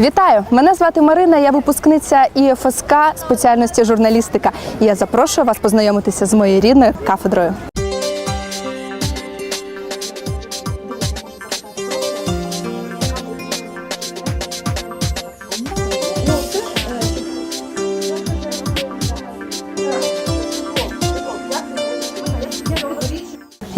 Вітаю! Мене звати Марина. Я випускниця ІФСК спеціальності журналістика. І я запрошую вас познайомитися з моєю рідною кафедрою.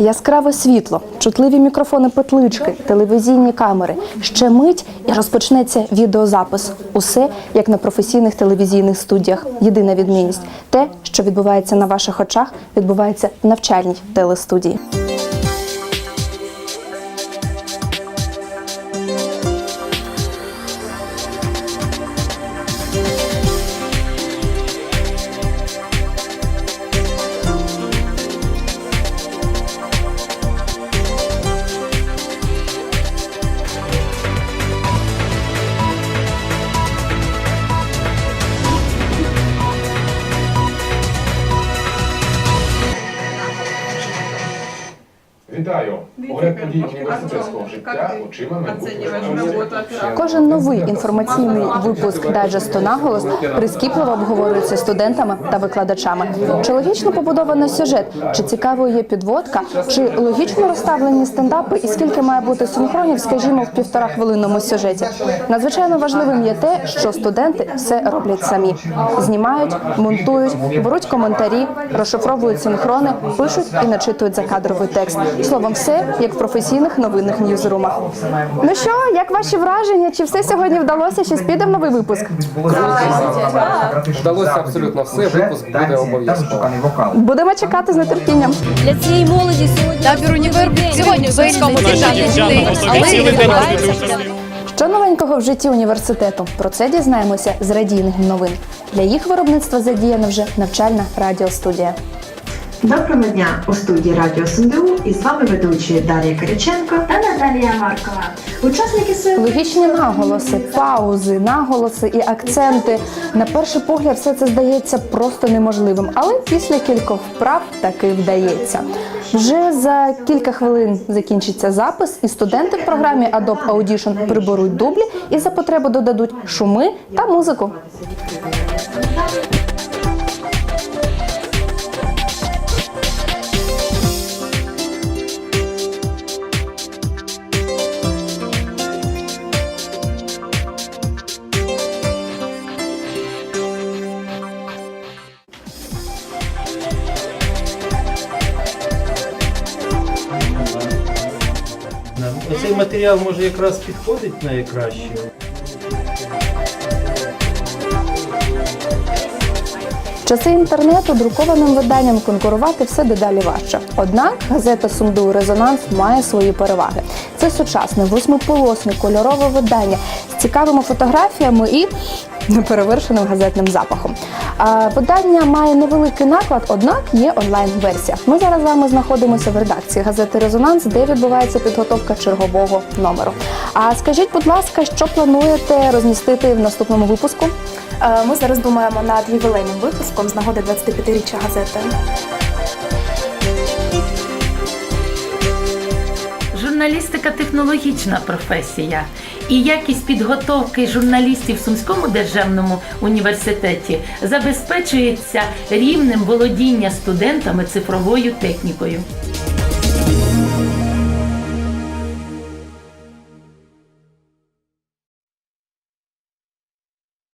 Яскраве світло, чутливі мікрофони петлички, телевізійні камери. Ще мить і розпочнеться відеозапис. Усе як на професійних телевізійних студіях. Єдина відмінність те, що відбувається на ваших очах, відбувається в навчальній телестудії. Вітаю! Огляд подій університетського життя очима майбутнього. Кожен новий інформаційний випуск дайджесту наголос прискіпливо обговорюється студентами та викладачами. Чи логічно побудований сюжет, чи цікавою є підводка, чи логічно розставлені стендапи, і скільки має бути синхронів, скажімо, в півтора хвилинному сюжеті. Надзвичайно важливим є те, що студенти все роблять самі: знімають, монтують, беруть коментарі, розшифровують синхрони, пишуть і начитують закадровий текст. Словом, все як в професійних новинних ньюзрумах. Ну що, як ваші враження? Чи все сьогодні вдалося? Щось піде в новий випуск? Вдалося абсолютно все, випуск буде обов'язково. Будемо чекати з нетерпінням. для цієї молоді сьогодні табір універ сьогодні в Зоїнському Що новенького в житті університету? Про це дізнаємося з радійних новин. Для їх виробництва задіяна вже навчальна радіостудія. Доброго дня у студії Радіо СНДУ і з вами ведучі Дар'я Кириченко та Наталія Маркова. Учасники сили Логічні наголоси, паузи, наголоси і акценти. На перший погляд, все це здається просто неможливим, але після кількох вправ таки вдається. Вже за кілька хвилин закінчиться запис, і студенти в програмі Adobe Audition приберуть дублі і за потреби додадуть шуми та музику. Да. Оцей матеріал може якраз підходить найкраще. Часи інтернету друкованим виданням конкурувати все дедалі важче. Однак газета Сумду Резонанс має свої переваги. Це сучасне восьмиполосне кольорове видання з цікавими фотографіями і неперевершеним газетним запахом. А, видання має невеликий наклад, однак є онлайн-версія. Ми зараз з вами знаходимося в редакції газети Резонанс, де відбувається підготовка чергового номеру. А скажіть, будь ласка, що плануєте розмістити в наступному випуску? Е, Ми зараз думаємо над ювілейним випуском з нагоди 25-річчя газети. Журналістика технологічна професія, і якість підготовки журналістів в Сумському державному університеті забезпечується рівнем володіння студентами цифровою технікою.